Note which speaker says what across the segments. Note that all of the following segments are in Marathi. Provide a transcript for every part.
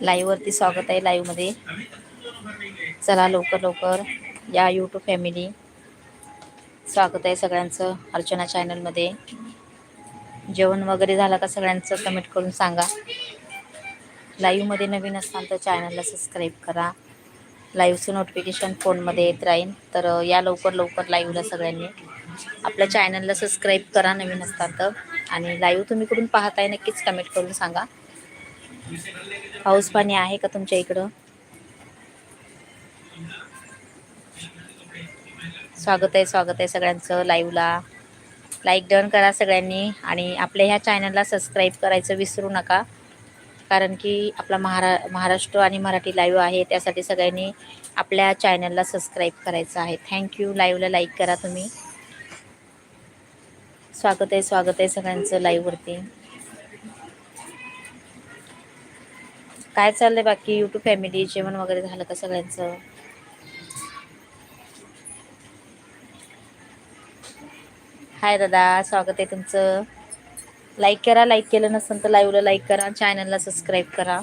Speaker 1: लाईव्ह वरती स्वागत आहे लाईव्हमध्ये चला लवकर लवकर या यूट्यूब फॅमिली स्वागत आहे सगळ्यांचं अर्चना चॅनलमध्ये जेवण वगैरे झालं का सगळ्यांचं कमेंट करून सांगा. लाईव्हमध्ये नवीन असाल तर चॅनलला सबस्क्राईब करा. लाईव्हचं नोटिफिकेशन फोनमध्ये येत राहील तर या लवकर लवकर लाईव्हला सगळ्यांनी. आपल्या चॅनलला सबस्क्राईब करा नवीन असतात तर. आणि लाईव्ह तुम्ही कुठून पाहताय नक्कीच कमेंट करून सांगा. पाऊस पाणी आहे का तुमच्या इकडं? स्वागत आहे स्वागत आहे सगळ्यांचं लाईव्हला लाईक डन करा सगळ्यांनी. आणि आपल्या ह्या चॅनलला सबस्क्राईब करायचं विसरू नका. कारण की आपला महारा महाराष्ट्र आणि मराठी लाईव्ह आहे त्यासाठी सगळ्यांनी आपल्या चॅनलला सबस्क्राईब करायचं आहे. थँक्यू लाईव्हला लाईक करा तुम्ही. स्वागत आहे स्वागत आहे सगळ्यांचं लाईव्हवरती काय चाललंय बाकी? युट्यूब फॅमिली जेवण वगैरे झालं का सगळ्यांचं? हाय दादा स्वागत आहे तुमचं. लाईक करा लाईक केलं नसेल तर लाईव्हला लाईक करा चॅनलला सबस्क्राईब करा.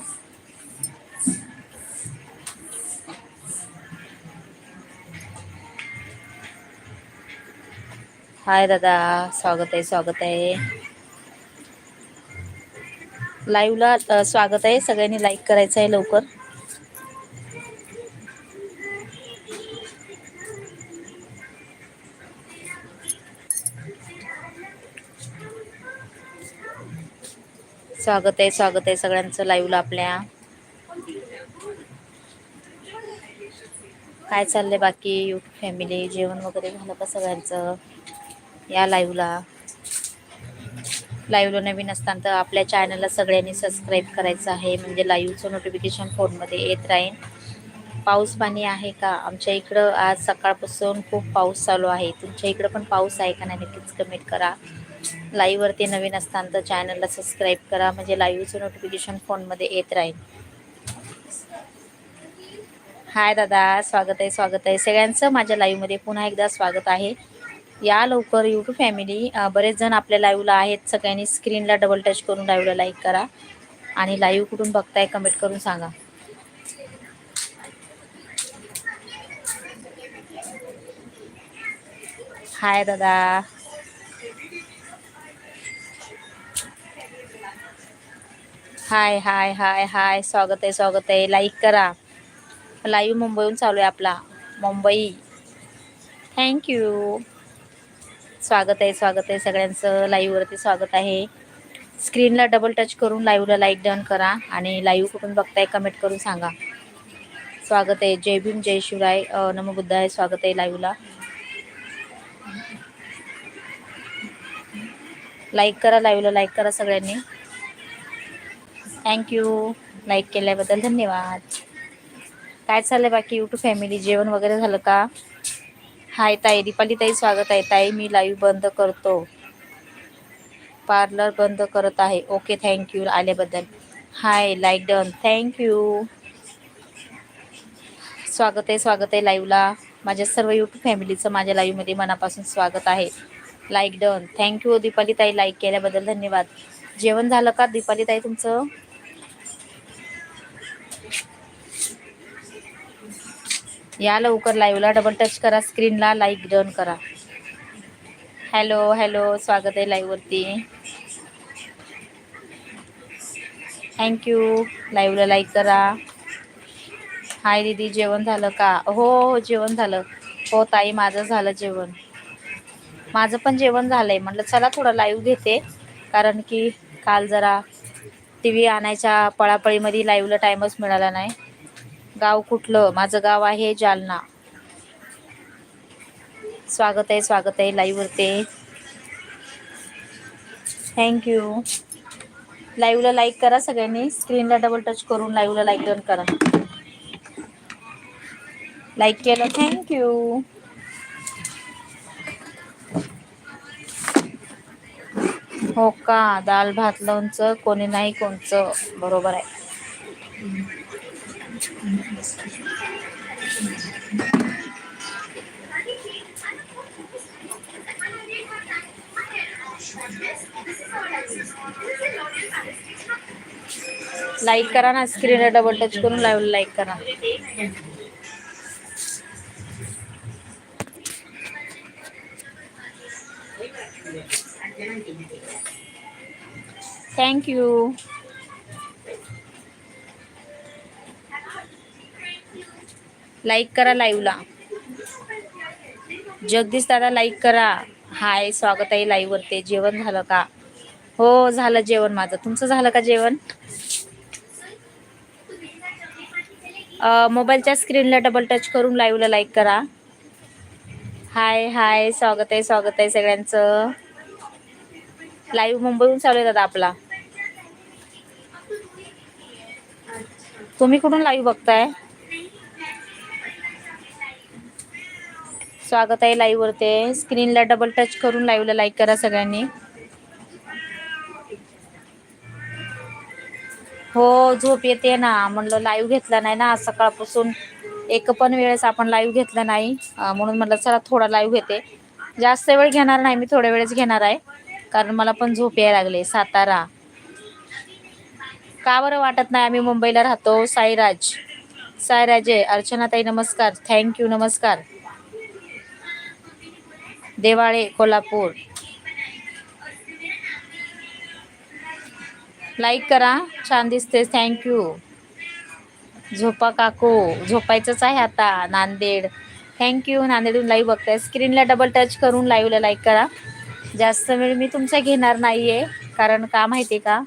Speaker 1: हाय दादा स्वागत आहे स्वागत आहे. लाईव्हला स्वागत आहे. सगळ्यांनी लाईक करायचं आहे लवकर. स्वागत आहे स्वागत आहे सगळ्यांचं लाईव्हला आपल्या. काय चाललंय बाकी यूट्यूब फॅमिली जेवण वगैरे झालं का सगळ्यांचं? या लाईव्हला लाईव्हला नवीन असताना तर आपल्या चॅनलला सगळ्यांनी सबस्क्राईब करायचं आहे. म्हणजे लाईव्हचं नोटिफिकेशन फोनमध्ये येत राहील पाऊस पाणी आहे का? आमच्या इकडं आज सकाळपासून खूप पाऊस चालू आहे. तुमच्या इकडं पण पाऊस आहे का नाही? नक्कीच कमेंट करा. लाईव्हवरती नवीन असताना तर चॅनलला सबस्क्राईब करा. म्हणजे लाईव्हचं नोटिफिकेशन फोनमध्ये येत राहील. हाय दादा स्वागत आहे स्वागत आहे. सगळ्यांचं माझ्या लाईव्हमध्ये पुन्हा एकदा स्वागत आहे. या लवकर यूट्यूब फॅमिली बरेच जण आपल्या लाईव्हला आहेत. सगळ्यांनी स्क्रीनला डबल टच करून लाईव्हला लाईक करा. आणि लाईव्ह कुठून बघताय कमेंट करून सांगा. हाय दादा. हाय हाय हाय हाय. स्वागत आहे स्वागत आहे. लाईक करा. लाईव्ह मुंबईहून चालू आहे आपला. मुंबई. थँक्यू स्वागत आहे स्वागत आहे सगळ्यांचं. लाईव्हवरती स्वागत आहे. स्क्रीनला डबल टच करून लाईव्हला लाईक डन करा आणि लाईव्ह कुठून बघताय कमेंट करून सांगा. स्वागत आहे. जय भीम जय शिवराय. नम बुद्ध आहे. स्वागत आहे लाईव्हला लाईक करा लाईव्हला लाईक करा सगळ्यांनी. थँक्यू लाईक केल्याबद्दल धन्यवाद. काय चाललंय बाकी? यूट्यूब फॅमिली जेवण वगैरे झालं का? हाय ताई दीपाली ताई स्वागत आहे. ताई मी लाईव्ह बंद करतो. पार्लर बंद करत आहे. ओके थँक्यू आल्याबद्दल. हाय लाईक डन थँक्यू स्वागत आहे स्वागत आहे लाईव्हला माझ्या सर्व यूट्यूब फॅमिलीचं माझ्या लाईव्हमध्ये मनापासून स्वागत आहे. लाईक डन थँक्यू दीपाली ताई. लाईक केल्याबद्दल धन्यवाद. जेवण झालं का दीपाली ताई तुमचं? या लवकर लाईव्हला डबल टच करा स्क्रीनला लाईक डन करा. हॅलो हॅलो स्वागत आहे लाईव्हवरती थँक्यू लाईव्हला लाईक करा. हाय दीदी जेवण झालं का? हो हो जेवण झालं. हो ताई माझं झालं जेवण. माझं पण जेवण झालंय. म्हटलं चला थोडं लाईव्ह घेते. कारण की काल जरा टी व्ही आणायच्या पळापळीमध्ये लाईव्हला टाईमच मिळाला नाही. गाव कुठलं? माझं गाव आहे जालना. स्वागत आहे स्वागत आहे लाईव्हवरती. थँक्यू लाईव्हला लाईक करा सगळ्यांनी. स्क्रीनला डबल टच करून लाईव्हला लाईक डन करा. लाईक केलं. थँक्यू हो का? दाल भात लोणचं कोणी नाही कोणचं. बरोबर आहे. लाईक करा ना स्क्रीनला डबल टच करून लाईव्हला लाईक करा. थँक यू लाईक करा लाईव्हला जगदीश दादा लाईक करा. हाय स्वागत आहे लाईव्ह वरती. जेवण झालं का? हो झालं जेवण माझं. तुमचं झालं का जेवण? मोबाईलच्या स्क्रीनला डबल टच करून लाईव्हला लाईक करा. हाय हाय स्वागत आहे स्वागत आहे सगळ्यांचं. लाईव्ह मुंबईहून चालू आहे दादा आपला. तुम्ही कुठून लाईव्ह बघताय? स्वागत आहे लाईव्हवरती स्क्रीनला डबल टच करून लाईव्हला लाईक करा सगळ्यांनी. हो झोप येते ना. म्हणलं लाईव्ह घेतला नाही ना. सकाळपासून एक पण वेळेस आपण लाईव्ह घेतला नाही. म्हणून म्हणलं चला थोडा लाईव्ह घेते. जास्त वेळ घेणार नाही मी थोड्या वेळेस घेणार आहे. कारण मला पण झोप यायला लागले सातारा. का बरं वाटत नाही आम्ही मुंबईला राहतो? साईराज. साईराजे अर्चनाताई नमस्कार. थँक्यू नमस्कार. देवाळे कोल्हापूर. लाईक करा. छान दिसते थँक्यू झोपा काकू. झोपायचंच आहे आता नांदेड. थँक्यू नांदेडहून लाईव्ह बघताय. स्क्रीनला डबल टच करून लाईव्हला लाईक करा. जास्त वेळ मी तुमचा घेणार नाहीये. कारण का माहिती आहे का?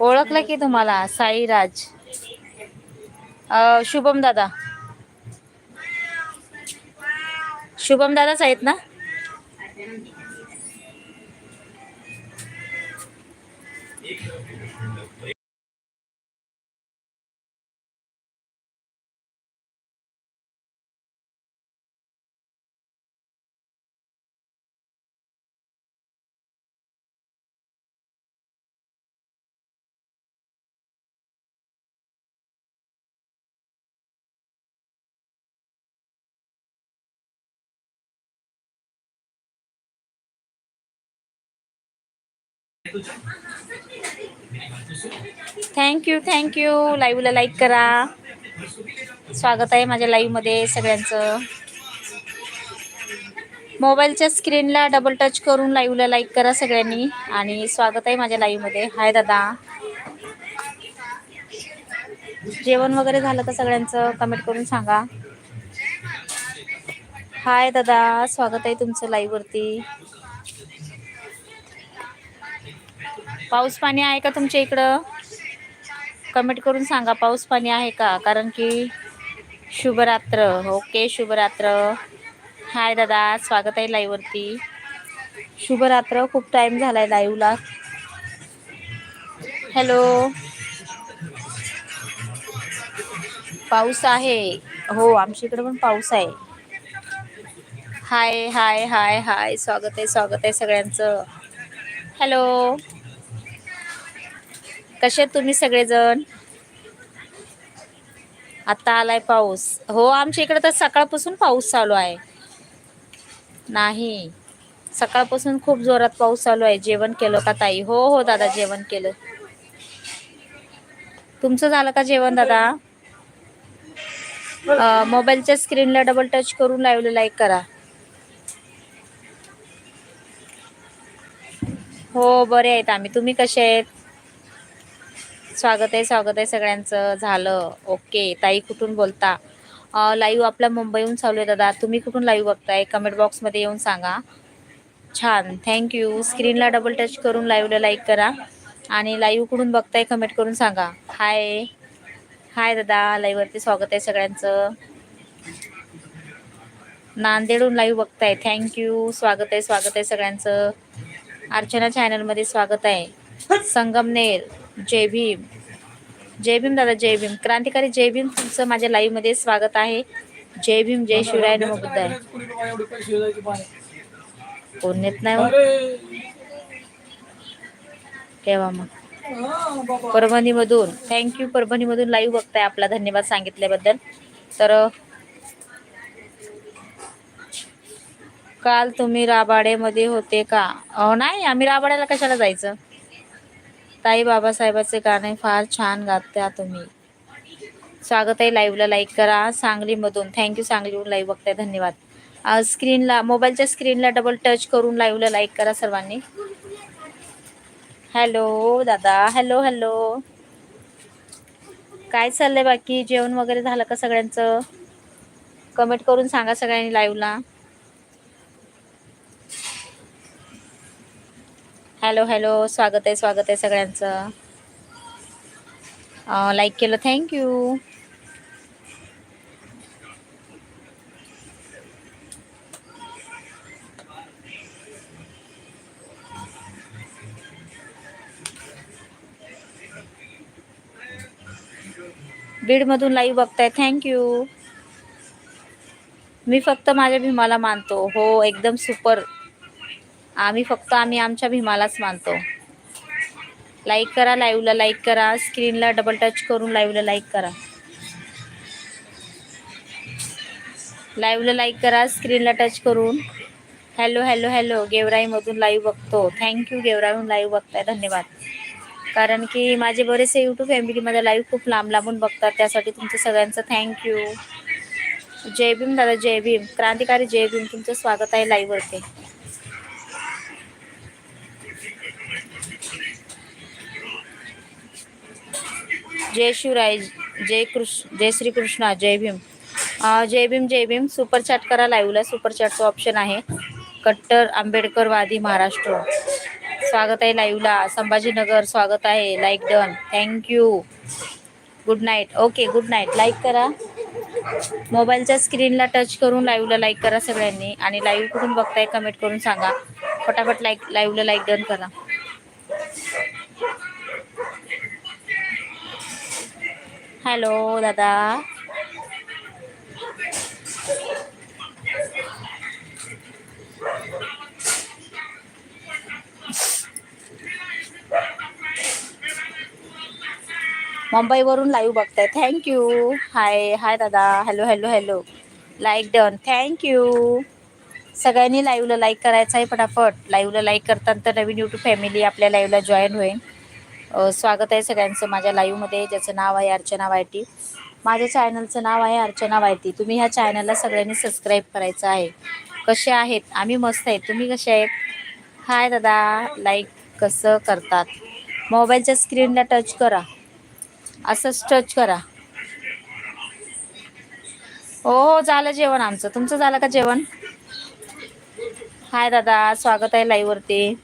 Speaker 1: ओळखलं की तुम्हाला साईराज. शुभम दादा. शुभम दादाच आहेत ना? थँक्यू थँक्यू लाईव्हला लाईक करा. स्वागत आहे माझ्या लाईव्हमध्ये सगळ्यांचं. मोबाईलच्या स्क्रीनला डबल टच करून लाईव्हला लाईक करा सगळ्यांनी. आणि स्वागत आहे माझ्या लाईव्हमध्ये हाय दादा. जेवण वगैरे झालं का सगळ्यांचं? कमेंट करून सांगा. हाय दादा. स्वागत आहे तुमचं लाईव्हवरती पाऊस पाणी आहे का तुमच्या इकडं? कमेंट करून सांगा पाऊस पाणी आहे का? कारण की शुभरात्र. ओके शुभरात्र. हाय दादा स्वागत आहे लाईव्हवरती शुभरात्र खूप टाइम झालाय लाईव्हला हॅलो पाऊस आहे. हो आमच्या इकडे पण पाऊस आहे. हाय हाय हाय हाय स्वागत आहे स्वागत आहे सगळ्यांचं. हॅलो कसे तुम्ही सगळेजण? आता आलाय पाऊस. हो आमच्या इकडे तर सकाळपासून पाऊस चालू आहे. नाही. सकाळपासून खूप जोरात पाऊस चालू आहे. जेवण केलं का ताई? हो हो दादा जेवण केलं. तुमचं झालं का जेवण दादा? मोबाईलच्या स्क्रीनला डबल टच करून लाईव्हला लाईक करा. हो बरे आहेत आम्ही. तुम्ही कसे आहेत? स्वागत आहे स्वागत आहे सगळ्यांचं. झालं. ओके. ताई कुठून बोलता? लाईव्ह आपला मुंबईहून चालू आहे दादा. तुम्ही कुठून लाईव्ह बघताय? कमेंट बॉक्समध्ये येऊन सांगा. छान. थँक्यू स्क्रीनला डबल टच करून लाईव्हला लाईक करा. आणि लाईव्ह कुठून बघताय कमेंट करून सांगा. हाय हाय दादा. लाईव्हवरती स्वागत आहे सगळ्यांचं. नांदेडहून लाईव्ह बघताय. थँक्यू स्वागत आहे स्वागत आहे सगळ्यांचं. अर्चना चॅनलमध्ये स्वागत आहे. संगमनेर. जय भीम जय भीम दादा जय भीम क्रांतिकारी जय भीम तुमचं माझ्या लाईव्हमध्ये स्वागत आहे. जय भीम जय शिवराय नमो बुद्धाय. कोण येत नाही हो? ठेवा मग? परभणीमधून. थँक्यू परभणीमधून लाईव्ह बघताय आपला धन्यवाद सांगितल्याबद्दल. तर काल तुम्ही राबाडेमध्ये होते का? नाही आम्ही राबाड्याला कशाला जायचं? ताई बाबासाहेबाचे गाणे फार छान गाता तुम्ही. स्वागत आहे लाईव्हला लाईक करा. सांगलीमधून. थँक्यू सांगलीहून लाईव्ह बघताय. धन्यवाद. स्क्रीनला मोबाईलच्या स्क्रीनला डबल टच करून लाईव्हला लाईक करा सर्वांनी. हॅलो दादा. हॅलो हॅलो काय चाललंय बाकी? जेवण वगैरे झालं का सगळ्यांचं? कमेंट करून सांगा सगळ्यांनी लाईव्हला हॅलो हॅलो स्वागत आहे स्वागत आहे सगळ्यांचं. लाईक केलं. थँक्यू बीडमधून लाईव्ह बघताय. थँक्यू मी फक्त माझ्या भीमाला मानतो. हो एकदम सुपर आम्ही फक्त आम्ही आमच्या भीमालाच मानतो. लाईक करा लाईव्हला लाईक करा. स्क्रीनला डबल टच करून लाईव्हला लाईक करा. लाईव्हला लाईक करा. स्क्रीनला टच करून. हॅलो हॅलो हॅलो गेवराईमधून लाईव्ह बघतो. थँक्यू गेवराईहून लाईव्ह बघताय. धन्यवाद. कारण की माझे बरेचसे यूट्यूब फॅमिलीमध्ये लाईव्ह खूप लांब लांबून बघतात. त्यासाठी तुमचं सगळ्यांचं थँक्यू जय भीम दादा जय भीम. क्रांतिकारी जय भीम. तुमचं स्वागत आहे लाईव्हवरती जय शिवराय जय कृष्ण जय श्री कृष्णा जय भीम. जय भीम जय भीम. सुपर चॅट करा लाईव्हला सुपर चॅटचं ऑप्शन आहे. कट्टर आंबेडकरवादी महाराष्ट्र. स्वागत आहे लाईव्हला संभाजीनगर स्वागत आहे. Like done thank you good night okay good night like करा. मोबाईलच्या स्क्रीनला टच करून लाईव्हला लाईक करा सगळ्यांनी. आणि लाईव्ह कुठून बघताय कमेंट करून सांगा. फटाफट लाईक लाईव्हला लाईक डन करा. हॅलो दादा. मुंबईवरून लाईव्ह बघताय. थँक्यू हाय हाय दादा. Hello hello hello like done thank you सगळ्यांनी लाईव्हला लाईक करायचं आहे फटाफट लाईव्हला लाईक करताना तर नवीन यूट्यूब फॅमिली आपल्या लाईव्हला जॉईन होईल. स्वागत आहे सगळ्यांचं माझ्या लाईव्हमध्ये ज्याचं नाव आहे अर्चना वायटी. माझ्या चॅनलचं नाव आहे अर्चना वायटी. तुम्ही ह्या चॅनलला सगळ्यांनी सबस्क्राईब करायचं आहे. कसे आहेत? आम्ही मस्त आहेत. तुम्ही कसे आहेत? हाय दादा. लाईक कसं करतात? मोबाईलच्या स्क्रीनला टच करा. असंच टच करा. हो हो झालं जेवण आमचं. तुमचं झालं का जेवण? हाय दादा. स्वागत आहे लाईव्हवरती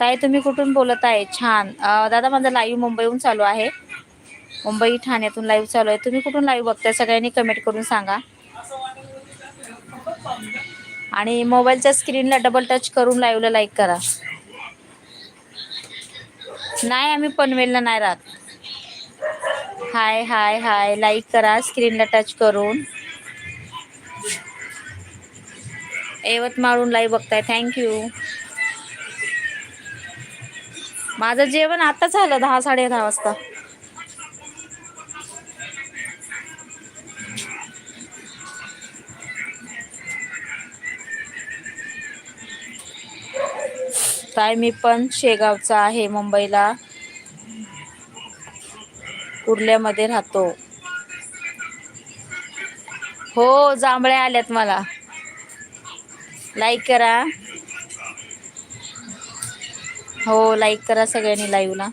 Speaker 1: ताई तुम्ही कुठून बोलत आहे? छान. दादा माझं लाईव्ह मुंबईहून चालू आहे. मुंबई ठाण्यातून लाईव्ह चालू आहे. तुम्ही कुठून लाईव्ह बघताय? सगळ्यांनी कमेंट करून सांगा. आणि मोबाईलच्या स्क्रीनला डबल टच करून लाईव्हला लाईक करा. नाही आम्ही पनवेलला नाही राहत. हाय हाय हाय. लाईक करा. स्क्रीनला टच करून. यवतमाळून लाईव्ह बघताय. थँक्यू माझं जेवण आता झालं दहा साडे दहा वाजता. काय मी पण शेगावचा आहे मुंबईला. कुर्ल्यामध्ये राहतो. हो जांभळ्या आल्यात मला. लाईक करा. हो लाईक करा सगळ्यांनी लाईव्हला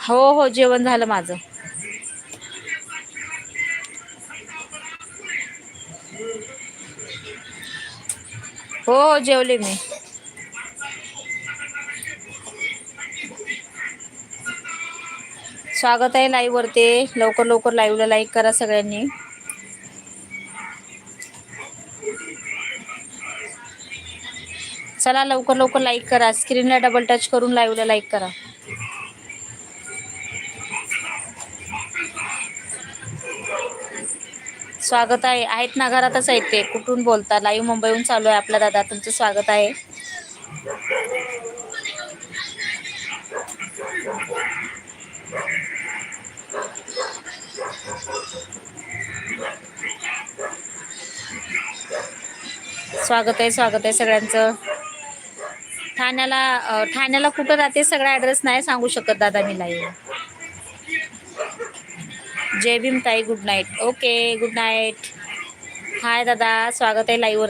Speaker 1: हो हो जेवण झालं माझं. हो हो जेवले मी. स्वागत आहे लाईव्ह वरती. लवकर लवकर लाईव्हला लाईक करा सगळ्यांनी. चला लवकर लवकर लाईक करा. स्क्रीनला डबल टच करून लाईव्हला लाईक करा. स्वागत आहे. आहेत ना घरातच आहेत ते. कुठून बोलता? लाईव्ह मुंबईहून चालू आहे आपला दादा. तुमचं स्वागत आहे. स्वागत आहे स्वागत आहे सगळ्यांचं. ठाण्याला ठाण्याला कुठं राहते सगळा ऍड्रेस नाही सांगू शकत दादा मी लाईव्ह जय भीम ताई good night okay good night hi दादा स्वागत आहे लाईव्ह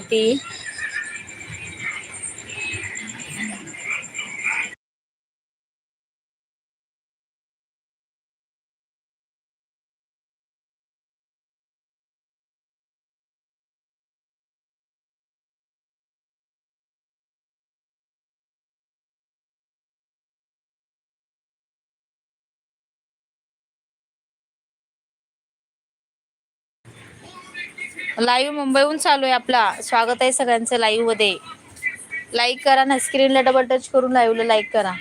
Speaker 1: लाईव्ह मुंबईहून चालू आहे आपला. स्वागत आहे सगळ्यांचं लाईव्हमध्ये. लाईक करा ना स्क्रीनला डबल टच करून लाईव्हला लाईक करा.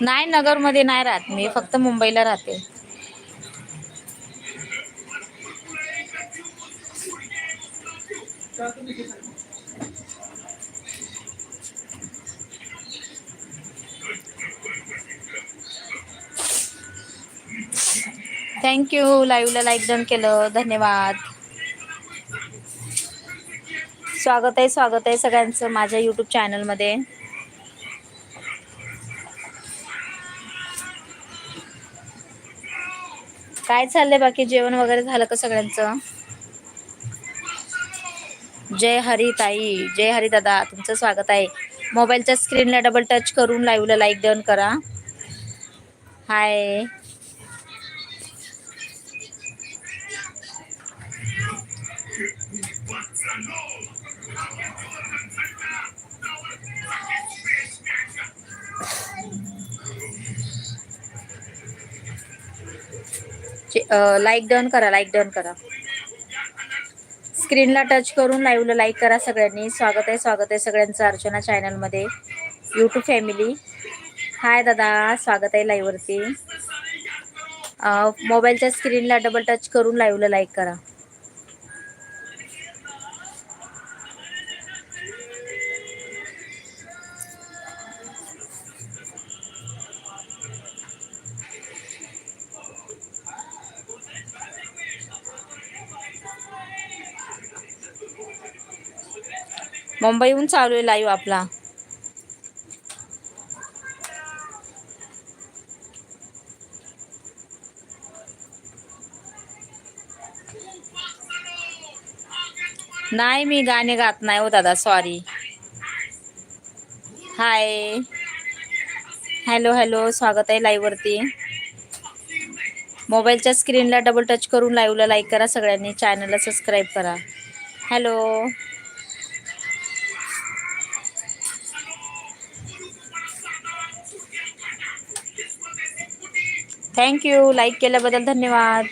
Speaker 1: नाही नगरमध्ये नाही राहत. मी फक्त मुंबईला राहते. थँक्यू लाईव्हला लाईक डन केलं. धन्यवाद. स्वागत आहे स्वागत आहे सगळ्यांचं माझ्या यूट्यूब चॅनलमध्ये काय चाललंय बाकी? जेवण वगैरे झालं का सगळ्यांचं? जय हरी ताई जय हरी दादा तुमचं स्वागत आहे. मोबाईलच्या स्क्रीनला डबल टच करून लाईव्हला लाईक डन करा. हाय लाईक डन करा लाईक डन करा. स्क्रीनला टच करून लाईव्हला लाईक करा सगळ्यांनी. स्वागत आहे स्वागत आहे सगळ्यांचं अर्चना चॅनलमध्ये यूट्यूब फॅमिली हाय दादा स्वागत आहे लाईव्हवरती मोबाईलच्या स्क्रीनला डबल टच करून लाईव्हला लाईक करा. मुंबईहून चालू आहे लाईव्ह आपला. नाही मी गाणे गात नाही हो दादा सॉरी हाय हॅलो हॅलो स्वागत आहे लाईव्ह वरती. मोबाईलच्या स्क्रीनला डबल टच करून लाईव्हला लाईक करा सगळ्यांनी. चॅनलला सबस्क्राईब करा. हॅलो थँक्यू लाईक केल्याबद्दल धन्यवाद.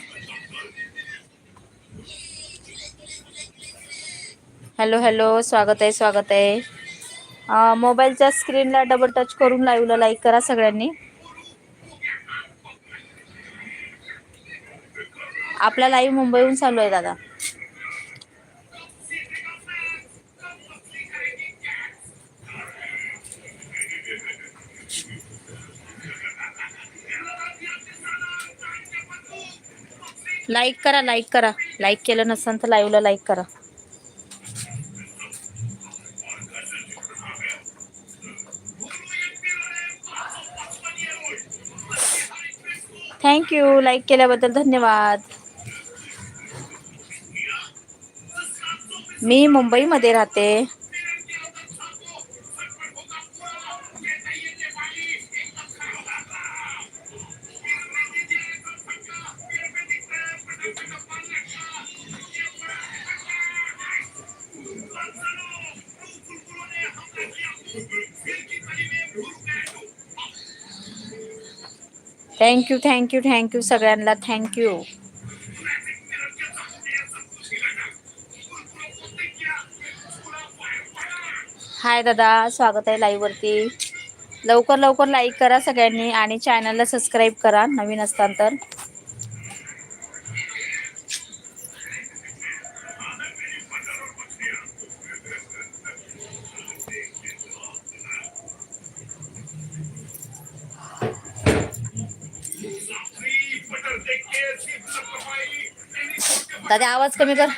Speaker 1: हॅलो हॅलो स्वागत आहे स्वागत आहे. मोबाईलच्या स्क्रीनला डबल टच करून लाईव्हला लाईक करा सगळ्यांनी. आपला लाईव्ह मुंबईहून चालू आहे दादा. लाईक करा लाईक करा. लाईक केलं नसेल तर लाईव्हला लाईक करा. थँक्यू लाईक केल्याबद्दल धन्यवाद. मी मुंबईमध्ये राहते. Thank you thank you thank you सगळ्यांना. थँक्यू हाय दादा स्वागत आहे लाईववरती लवकर लवकर लाईक करा सगळ्यांनी आणि चॅनलला सबस्क्राईब करा नवीन असताना तर. आवाज कमी कर.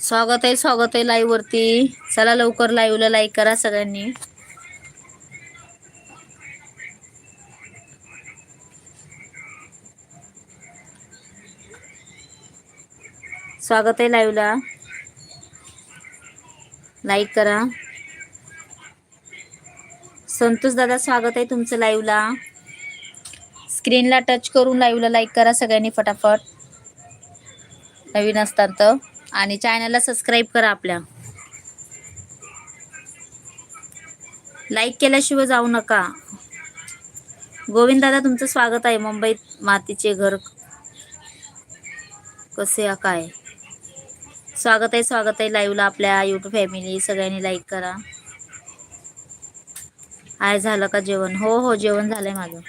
Speaker 1: स्वागत आहे स्वागत आहे लाईव्ह वरती. चला लवकर लाईव्हला लाईक करा सगळ्यांनी. स्वागत आहे लाईव्हला लाईक करा. संतोष दादा स्वागत आहे तुमचं लाईव्हला स्क्रीनला टच करून लाईव्हला लाईक करा सगळ्यांनी फटाफट. नवीन असतात तर. आणि चॅनलला सबस्क्राईब करा आपल्या. लाईक केल्याशिवाय जाऊ नका. गोविंद दादा तुमचं स्वागत आहे मुंबईत मातीचे घर. कसे काय? स्वागत आहे स्वागत आहे लाईव्हला आपल्या युट्यूब फॅमिली सगळ्यांनी लाईक करा. आय झालं का जेवण? हो हो जेवण झालंय माझं.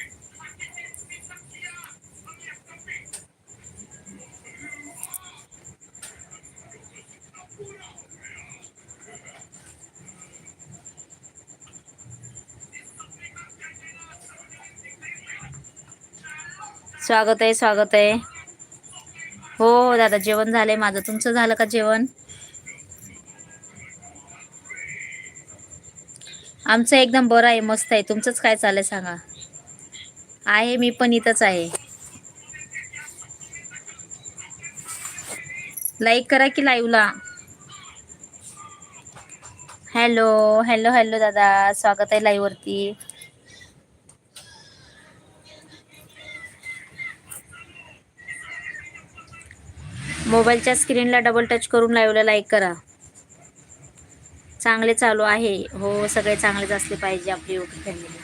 Speaker 1: स्वागत आहे स्वागत आहे. हो हो दादा जेवण झालंय माझं. तुमचं झालं का जेवण? आमचं एकदम बरं आहे मस्त आहे. तुमचंच काय चाललंय सांगा? आहे मी पण इथंच आहे. लाईक करा की लाईव्हला हॅलो हॅलो हॅलो दादा. स्वागत आहे लाईव्हवरती मोबाईलच्या स्क्रीनला डबल टच करून लाईव्हला लाईक करा. चांगले चालू आहे. हो सगळे चांगलेच असले पाहिजे आपली योगी फॅमिली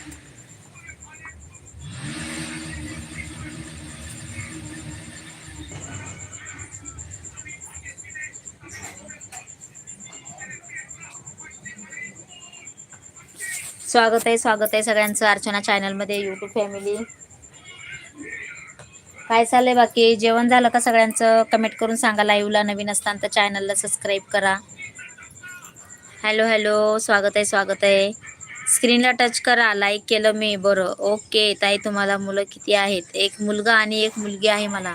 Speaker 1: स्वागत आहे स्वागत आहे सगळ्यांचं अर्चना चॅनलमध्ये यूट्यूब फॅमिली काय चाललंय बाकी? जेवण झालं का सगळ्यांचं? कमेंट करून सांगा लाईव्हला नवीन असताना तर चॅनलला सबस्क्राईब करा. हॅलो हॅलो स्वागत आहे स्वागत आहे. स्क्रीनला टच करा लाईक केलं मी बरं. ओके ताई तुम्हाला मुलं किती आहेत? एक मुलगा आणि एक मुलगी आहे मला.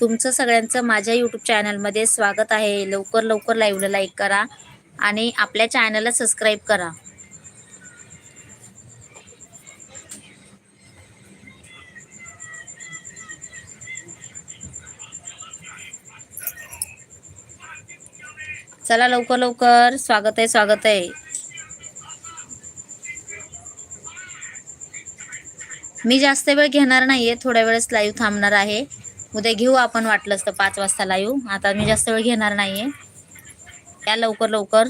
Speaker 1: तुमचं सगळ्यांचं माझ्या यूट्यूब चॅनलमध्ये स्वागत आहे. लवकर लवकर लाईव्हला लाईक करा आणि आपल्या चॅनलला सबस्क्राईब करा. चला लवकर लवकर. स्वागत आहे स्वागत आहे. मी जास्त वेळ घेणार नाहीये थोड्या वेळेस लाईव्ह थांबणार आहे. उद्या घेऊ आपण वाटलंच तर पाच वाजता लाईव्ह आता मी जास्त वेळ घेणार नाहीये. या लवकर लवकर.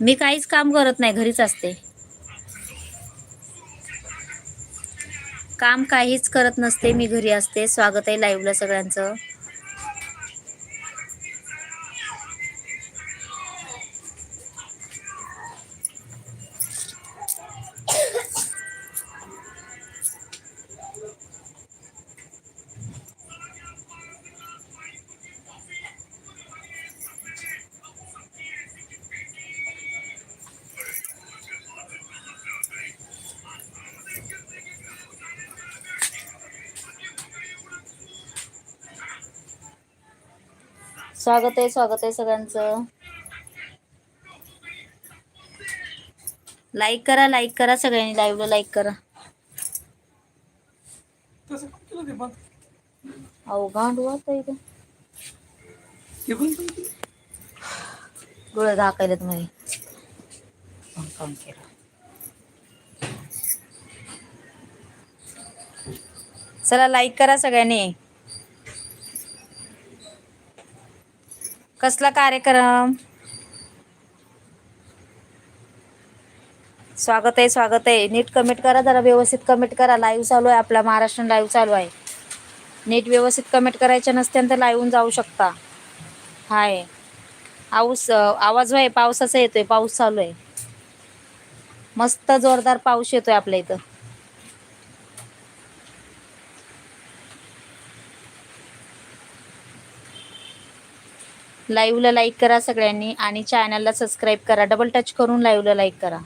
Speaker 1: मी काहीच काम करत नाही घरीच असते. काम काहीच करत नसते मी घरी असते. स्वागत आहे लाईव्हला सगळ्यांचं. स्वागत आहे स्वागत आहे सगळ्यांचं. लाईक करा लाईक करा सगळ्यांनी लाईव्हला लाईक करा. डोळे झाकायला तुम्ही चला लाईक करा सगळ्यांनी. कसला कार्यक्रम? स्वागत आहे स्वागत आहे. नीट कमेंट करा जरा व्यवस्थित कमेंट करा. लाईव्ह चालू आहे आपला महाराष्ट्र लाईव्ह चालू आहे. नीट व्यवस्थित कमेंट करायच्या नसत्यान तर लाईव्हून जाऊ शकता. हाय. पाऊस आवाज आहे पावसाचा येतोय पाऊस चालू आहे. मस्त जोरदार पाऊस येतोय आपल्या इथं. लाईव्हला लाईक करा सगळ्यांनी आणि चॅनलला सबस्क्राईब करा. डबल टच करून लाईव्हला लाईक करा.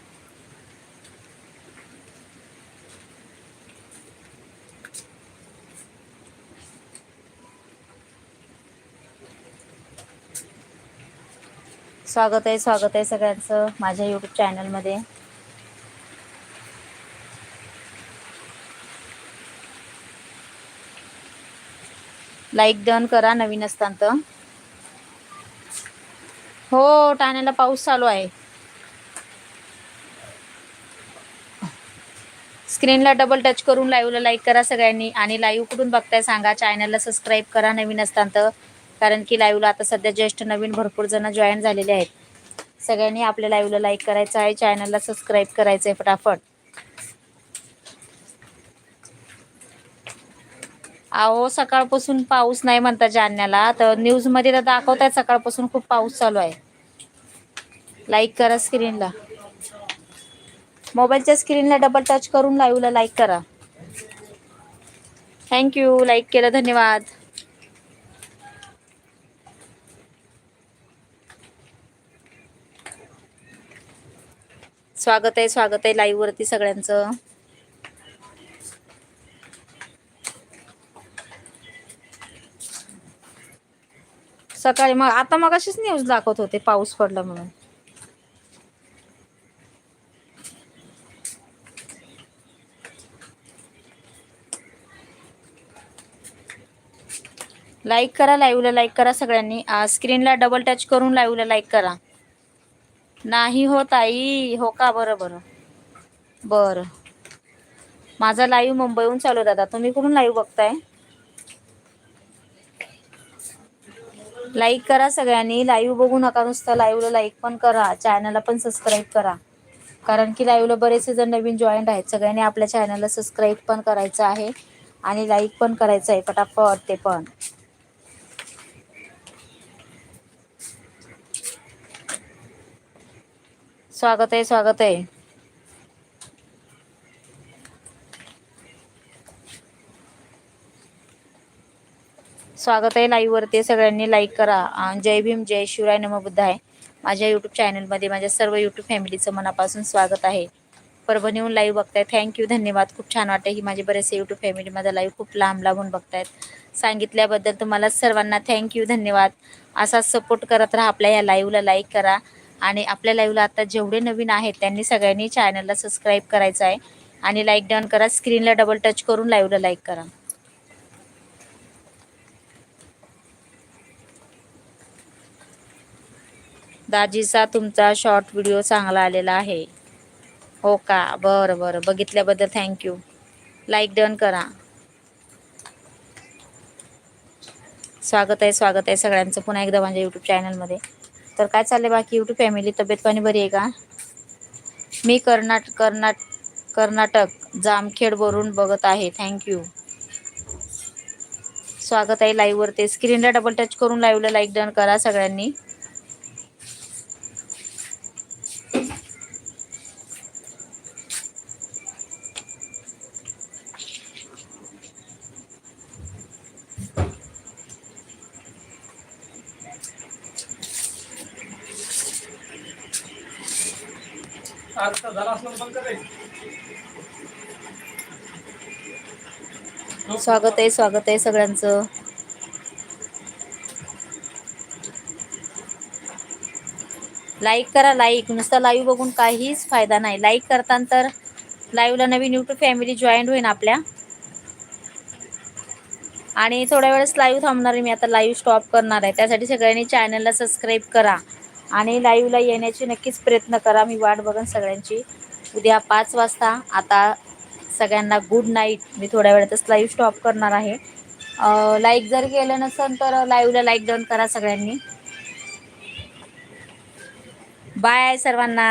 Speaker 1: स्वागत आहे स्वागत आहे सगळ्यांचं माझ्या यूट्यूब चॅनलमध्ये लाईक डन करा नवीन असताना तर हो ठाण्याला पाऊस चालू आहे. स्क्रीनला डबल टच करून लाईव्हला लाईक करा सगळ्यांनी आणि लाईव्ह कुठून बघताय सांगा. चॅनलला सबस्क्राईब करा नवीन असताना तर कारण की लाईव्हला आता सध्या ज्येष्ठ नवीन भरपूर जण जॉईन झालेले आहेत. सगळ्यांनी आपल्या लाईव्हला लाईक करायचं आहे चॅनलला सबस्क्राईब करायचं आहे फटाफट. अहो सकाळपासून पाऊस नाही म्हणता जालन्याला तर न्यूजमध्ये तर दाखवत आहे सकाळपासून खूप पाऊस चालू आहे. लाईक करा स्क्रीनला मोबाईलच्या स्क्रीनला डबल टच करून लाईव्हला लाईक करा. थँक्यू लाईक केलं धन्यवाद. स्वागत आहे स्वागत आहे लाईव्ह वरती सगळ्यांचं. सकाळी मग आता मग अशीच न्यूज दाखवत होते पाऊस पडला म्हणून. लाईक करा लाईव्हला लाईक करा सगळ्यांनी. स्क्रीनला डबल टच करून लाईव्हला लाईक करा. नाही हो ताई हो का? बरं बरं. बरं. माझा लाईव्ह मुंबईहून चालू आहे दादा. तुम्ही कुठून लाईव्ह बघताय? लाईक करा सगळ्यांनी. लाईव्ह बघू नका नुसतं. लाईव्हला लाईक पण करा. चॅनलला पण सबस्क्राईब करा. कारण की लाईव्हला बरेचसे जण नवीन जॉईंट आहेत. सगळ्यांनी आपल्या चॅनलला सबस्क्राईब पण करायचं आहे आणि लाईक पण करायचं आहे. पटापट ते पण. स्वागत आहे स्वागत आहे. स्वागत आहे लाईव्हवरती. सगळ्यांनी लाईक करा. जय भीम जय शिवराय नमबुद्ध आहे. माझ्या यूट्यूब चॅनलमध्ये माझ्या सर्व यूट्यूब फॅमिलीचं मनापासून स्वागत आहे. परभणीहून लाईव्ह बघताय. थँक्यू धन्यवाद. खूप छान वाटतं ही माझे बरेचसे यूट्यूब फॅमिली माझा लाईव्ह खूप लांब लांबून बघतायत. सांगितल्याबद्दल तुम्हाला सर्वांना थँक्यू धन्यवाद. असाच सपोर्ट करत राहा. आपल्या या लाईव्हला लाईक करा. आणि आपल्या लाईव्हला आता जेवढे नवीन आहेत त्यांनी सगळ्यांनी चॅनलला सबस्क्राईब करायचं आहे. आणि लाईक डाऊन करा. स्क्रीनला डबल टच करून लाईव्हला लाईक करा. दाजीचा तुमचा शॉर्ट व्हिडिओ चांगला आलेला आहे. हो का? बरं बरं. बघितल्याबद्दल थँक्यू लाईक डन करा. स्वागत आहे स्वागत आहे सगळ्यांचं पुन्हा एकदा माझ्या यूट्यूब चॅनलमध्ये तर काय चाललं बाकी? यूट्यूब फॅमिली तब्येत पाणी बरी आहे का? मी कर्नाट कर्नाट कर्नाटक जामखेडवरून बघत आहे. थँक्यू स्वागत आहे लाईव्हवरती स्क्रीनला डबल टच करून लाईव्हला लाईक डन करा सगळ्यांनी.
Speaker 2: झाला तर
Speaker 1: स्वागत आहे स्वागत आहे सगळ्यांचं. लाईक करा लाईक नुसतं लाईव्ह बघून काहीच फायदा नाही. लाईक करताना तर लाईव्हला नवीन यूट्यूब फॅमिली जॉईन होईन आपल्या. आणि थोड्या वेळेस लाईव्ह थांबणार आहे मी. आता लाईव्ह स्टॉप करणार आहे. त्यासाठी सगळ्यांनी चॅनलला सबस्क्राईब करा. आणि लाईव्हला येण्याची नक्कीच प्रयत्न करा. मी वाट बघन सगळ्यांची. उद्या पाच वाजता. आता सगळ्यांना गुड नाईट मी थोड्या वेळातच लाईव्ह स्टॉप करणार आहे. लाईक जर केलं नसेल तर लाईव्हला लाईक डाऊन करा सगळ्यांनी. बाय सर्वांना.